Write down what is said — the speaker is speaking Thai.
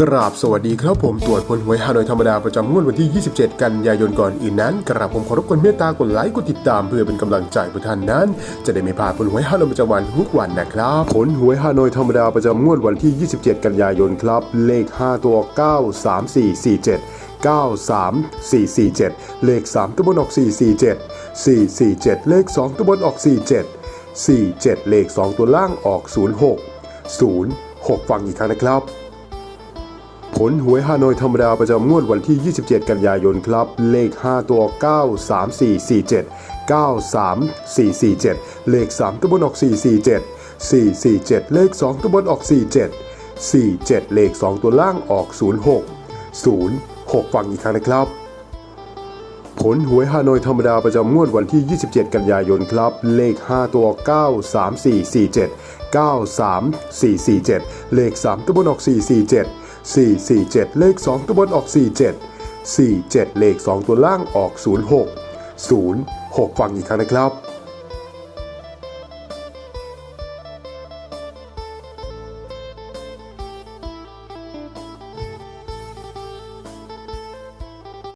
กราบสวัสดีครับผมตรวจผลหวยฮานอยธรรมดาประจำงวดวันที่ 27 กันยายนก่อนอื่นนั้น กราบผมขอรบกวนเมตตากดไลค์กดติดตามเพื่อเป็นกำลังใจผู้ท่านนั้น จะได้ไม่พลาดผลหวยฮานอยประจำวันทุกวันนะครับผลหวยฮานอยธรรมดาประจำงวดวันที่ 27 กันยายนครับ เลข 5 ตัว 93447 93447 เลข 3ตัวบนออก 447 447 เลข 2ตัวบนออก 47 47 เลข 2 ตัวล่างออก 06 06 ฟังอีกครั้งนะครับ ผลหวยฮานอยธรรมดาประจำงวดวันที่ 27 กันยายนครับ เลข 5 ตัว 93447 93447 เลข 3 ตัวบนออก 447 447 เลข 2 ตัวบนออก 47 47 เลข 2 ตัวล่างออก 06 06 ฟังอีกครั้งนะครับ ผลหวยฮานอยธรรมดาประจำงวดวันที่ 27 กันยายนครับ เลข 5 ตัว 93447 93447 เลข 3ตัวบนออก 447 447 เลข 2 ตัวบนออก 47 47 เลข 2 ตัวล่างออก 06 06 ฟังอีกครั้งนะครับ